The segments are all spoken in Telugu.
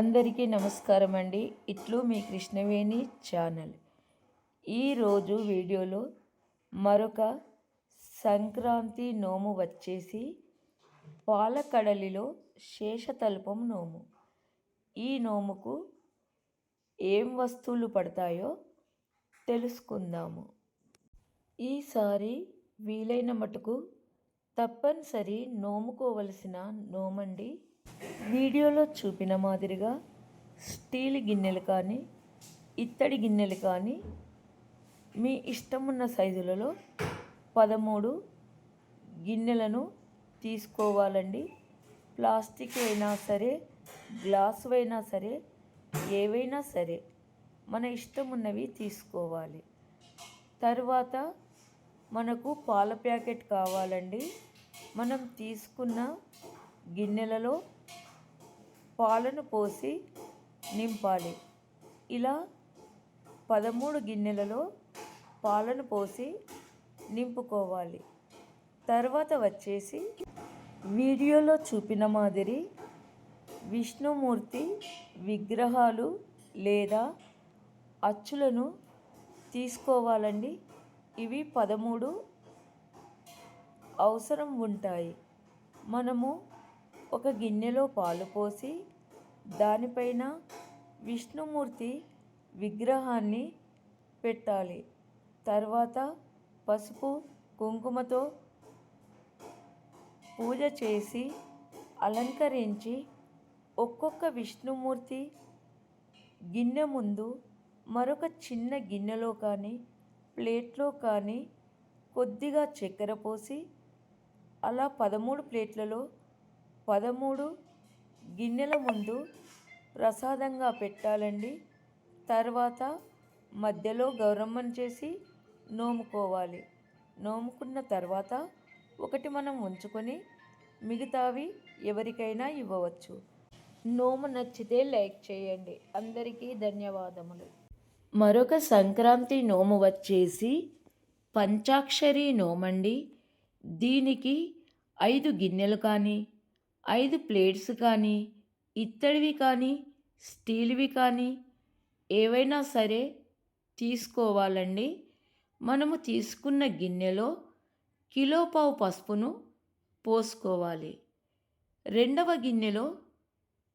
అందరికీ నమస్కారం అండి ఇట్లు మీ కృష్ణవేణి ఛానల్. ఈరోజు వీడియోలో మరొక సంక్రాంతి నోము వచ్చేసి పాలకడలిలో శేషతల్పం నోము. ఈ నోముకు ఏం వస్తువులు పడతాయో తెలుసుకుందాము. ఈసారి వీలైన మటుకు తప్పనిసరి నోముకోవలసిన నోమండి వీడియోలో చూపిన మాదిరిగా స్టీల్ గిన్నెలు కానీ ఇత్తడి గిన్నెలు కానీ మీ ఇష్టమున్న సైజులలో పదమూడు గిన్నెలను తీసుకోవాలండి. ప్లాస్టిక్ అయినా సరే గ్లాసు అయినా సరే ఏవైనా సరే మన ఇష్టం ఉన్నవి తీసుకోవాలి. తర్వాత మనకు పాల ప్యాకెట్ కావాలండి. మనం తీసుకున్న గిన్నెలలో పాలను పోసి నింపాలి. ఇలా పదమూడు గిన్నెలలో పాలను పోసి నింపుకోవాలి. తర్వాత వచ్చేసి వీడియోలో చూపిన మాదిరి విష్ణుమూర్తి విగ్రహాలు లేదా అచ్చులను తీసుకోవాలండి. ఇవి పదమూడు అవసరం ఉంటాయి. మనము ఒక గిన్నెలో పాలు పోసి దానిపైన విష్ణుమూర్తి విగ్రహాన్ని పెట్టాలి. తర్వాత పసుపు కుంకుమతో పూజ చేసి అలంకరించి ఒక్కొక్క విష్ణుమూర్తి గిన్నె ముందు మరొక చిన్న గిన్నెలో కానీ ప్లేట్లో కానీ కొద్దిగా చక్కెర పోసి అలా పదమూడు ప్లేట్లలో పదమూడు గిన్నెల ముందు ప్రసాదంగా పెట్టాలండి. తర్వాత మధ్యలో గౌరమ్మను చేసి నోముకోవాలి. నోముకున్న తర్వాత ఒకటి మనం ఉంచుకొని మిగతావి ఎవరికైనా ఇవ్వవచ్చు. నోము నచ్చితే లైక్ చేయండి. అందరికీ ధన్యవాదములు. మరొక సంక్రాంతి నోము వచ్చేసి పంచాక్షరి నోమండి. దీనికి ఐదు గిన్నెలు కానీ ఐదు ప్లేట్స్ కానీ ఇత్తడివి కానీ స్టీల్వి కానీ ఏవైనా సరే తీసుకోవాలండి. మనము తీసుకున్న గిన్నెలో కిలో పావు పసుపును పోసుకోవాలి. రెండవ గిన్నెలో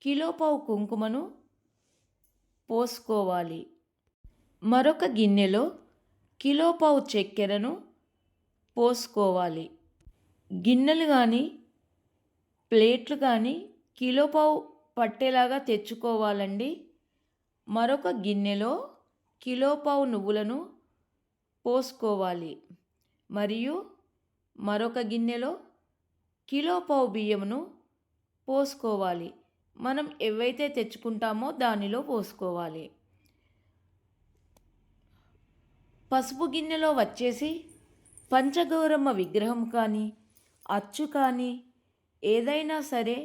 కిలో పావు కుంకుమను పోసుకోవాలి. మరొక గిన్నెలో కిలో పావు చక్కెరను పోసుకోవాలి. గిన్నెలు కానీ ప్లేట్లు కానీ కిలో పావు పట్టేలాగా తెచ్చుకోవాలండి. మరొక గిన్నెలో కిలో పావు నువ్వులను పోసుకోవాలి. మరియు మరొక గిన్నెలో కిలో పావు బియ్యమును పోసుకోవాలి. మనం ఏవైతే తెచ్చుకుంటామో దానిలో పోసుకోవాలి. పసుపు గిన్నెలో వచ్చేసి పంచగౌరమ్మ విగ్రహం కానీ అచ్చు కానీ ఏదైనా సరే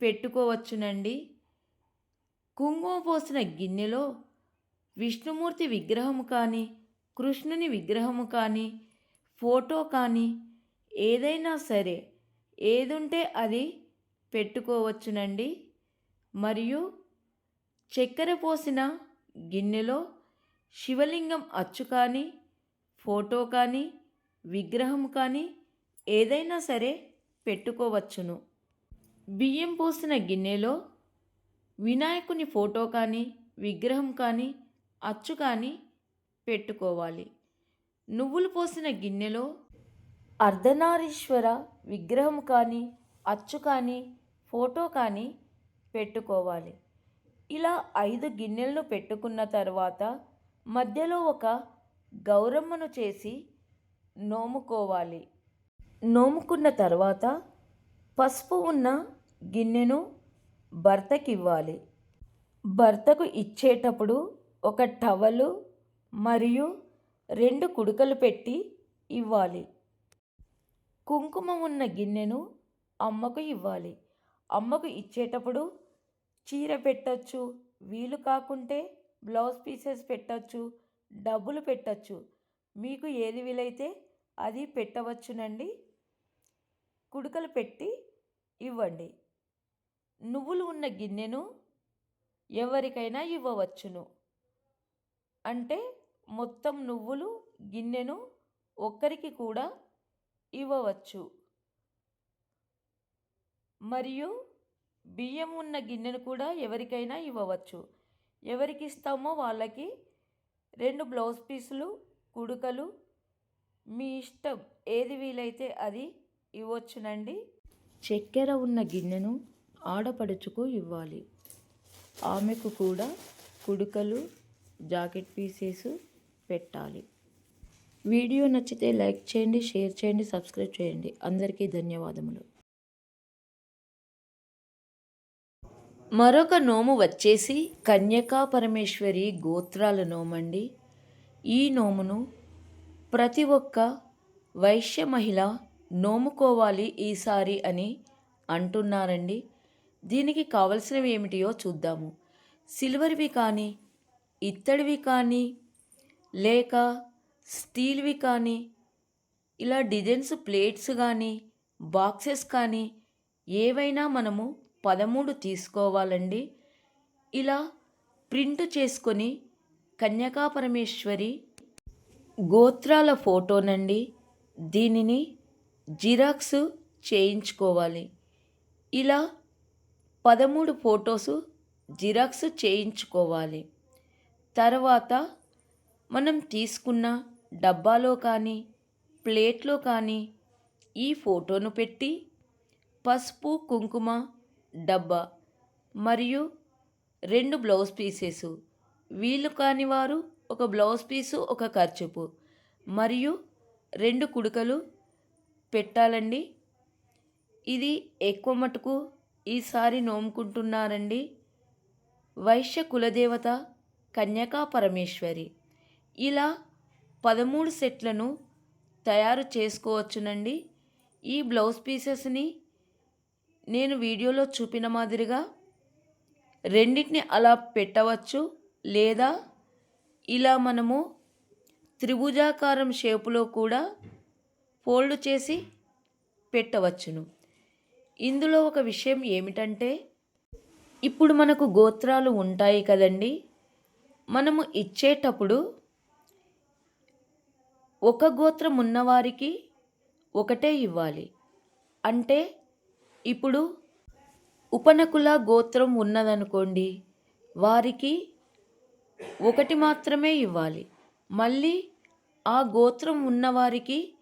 పెట్టుకోవచ్చునండి. కుంకుమ పోసిన గిన్నెలో విష్ణుమూర్తి విగ్రహం కానీ కృష్ణుని విగ్రహము కానీ ఫోటో కానీ ఏదైనా సరే ఏదుంటే అది పెట్టుకోవచ్చునండి. మరియు చక్కెర పోసిన గిన్నెలో శివలింగం అచ్చు కానీ ఫోటో కానీ విగ్రహం కానీ ఏదైనా సరే పెట్టుకోవచ్చును. బియ్యం పోసిన గిన్నెలో వినాయకుని ఫోటో కానీ విగ్రహం కానీ అచ్చు కానీ పెట్టుకోవాలి. నువ్వులు పోసిన గిన్నెలో అర్ధనారీశ్వర విగ్రహం కానీ అచ్చు కానీ ఫోటో కానీ పెట్టుకోవాలి. ఇలా ఐదు గిన్నెలను పెట్టుకున్న తర్వాత మధ్యలో ఒక గౌరమ్మను చేసి నోముకోవాలి. నోముకున్న తర్వాత పసుపు ఉన్న గిన్నెను భర్తకి ఇవ్వాలి భర్తకు ఇచ్చేటప్పుడు ఒక టవలు మరియు రెండు కుడుకలు పెట్టి ఇవ్వాలి. కుంకుమ ఉన్న గిన్నెను అమ్మకు ఇవ్వాలి. అమ్మకు ఇచ్చేటప్పుడు చీర పెట్టచ్చు వీలు కాకుంటే బ్లౌజ్ పీసెస్ పెట్టచ్చు డబ్బులు పెట్టచ్చు. మీకు ఏది వీలైతే అది పెట్టవచ్చునండి. కుడుకలు పెట్టి ఇవ్వండి. నువ్వులు ఉన్న గిన్నెను ఎవరికైనా ఇవ్వవచ్చును. అంటే మొత్తం నువ్వులు గిన్నెను ఒక్కరికి కూడా ఇవ్వవచ్చు. మరియు బియ్యం ఉన్న గిన్నెను కూడా ఎవరికైనా ఇవ్వవచ్చు. ఎవరికి ఇస్తామో వాళ్ళకి రెండు బ్లౌజ్ పీసులు కుడుకలు మీ ఇష్టం ఏది వీలైతే అది ఇవ్వచ్చునండి. చక్కెర ఉన్న గిన్నెను ఆడపడుచుకు ఇవ్వాలి. ఆమెకు కూడా కుడుకలు జాకెట్ పీసెస్ పెట్టాలి. వీడియో నచ్చితే లైక్ చేయండి షేర్ చేయండి సబ్స్క్రైబ్ చేయండి. అందరికీ ధన్యవాదములు. మరొక నోము వచ్చేసి కన్యకా పరమేశ్వరి గోత్రాల నోమండి. ఈ నోమును ప్రతి ఒక్క వైశ్య మహిళ నోముకోవాలి ఈసారి అని అంటున్నారండి. దీనికి కావలసినవి ఏమిటియో చూద్దాము. సిల్వర్వి కానీ ఇత్తడివి కానీ లేక స్టీల్వి కానీ ఇలా డిజైన్స్ ప్లేట్స్ కానీ బాక్సెస్ కానీ ఏవైనా మనము పదమూడు తీసుకోవాలండి. ఇలా ప్రింట్ చేసుకొని కన్యకాపరమేశ్వరి గోత్రాల ఫోటోనండి. దీనిని జిరాక్స్ చేయించుకోవాలి. ఇలా పదమూడు ఫొటోస్ జిరాక్స్ చేయించుకోవాలి. తర్వాత మనం తీసుకున్న డబ్బాలో కానీ ప్లేట్లో కానీ ఈ ఫోటోను పెట్టి పసుపు కుంకుమ డబ్బా మరియు రెండు బ్లౌజ్ పీసెస్ వీలు కాని వారు ఒక బ్లౌజ్ పీసు ఒక ఖర్చుపు మరియు రెండు కుడుకలు పెట్టాలండి. ఇది ఎక్కువ మటుకు ఈసారి నోముకుంటున్నారండి. వైశ్య కులదేవత కన్యకా పరమేశ్వరి. ఇలా పదమూడు సెట్లను తయారు చేసుకోవచ్చునండి. ఈ బ్లౌజ్ పీసెస్ని నేను వీడియోలో చూపిన మాదిరిగా రెండింటిని అలా పెట్టవచ్చు. లేదా ఇలా మనము త్రిభుజాకారం షేపులో కూడా ఫోల్డ్ చేసి పెట్టవచ్చును. ఇందులో ఒక విషయం ఏమిటంటే ఇప్పుడు మనకు గోత్రాలు ఉంటాయి కదండి. మనము ఇచ్చేటప్పుడు ఒక గోత్రం ఉన్నవారికి ఒకటే ఇవ్వాలి. అంటే ఇప్పుడు ఉపనకుల గోత్రం ఉన్నదనుకోండి వారికి ఒకటి మాత్రమే ఇవ్వాలి. మళ్ళీ ఆ గోత్రం ఉన్నవారికి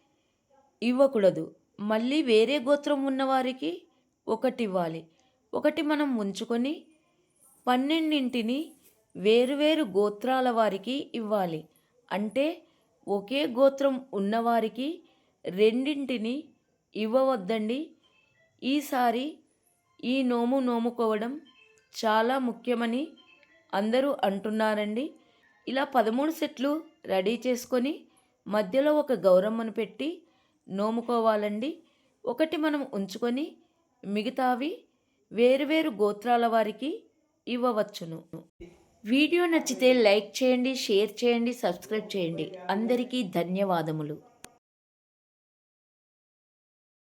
ఇవ్వకూడదు. మళ్ళీ వేరే గోత్రం ఉన్నవారికి ఒకటి ఇవ్వాలి ఒకటి మనం ఉంచుకొని పన్నెండింటిని వేరువేరు గోత్రాల వారికి ఇవ్వాలి. అంటే ఒకే గోత్రం ఉన్నవారికి రెండింటిని ఇవ్వవద్దండి. ఈసారి ఈ నోము నోముకోవడం చాలా ముఖ్యమని అందరూ అంటున్నారండి. ఇలా పదమూడు సెట్లు రెడీ చేసుకొని మధ్యలో ఒక గౌరమ్మను పెట్టి నోముకోవాలండి. ఒకటి మనం ఉంచుకొని మిగతావి వేరువేరు గోత్రాల వారికి ఇవ్వవచ్చును. వీడియో నచ్చితే లైక్ చేయండి షేర్ చేయండి సబ్స్క్రైబ్ చేయండి. అందరికీ ధన్యవాదములు.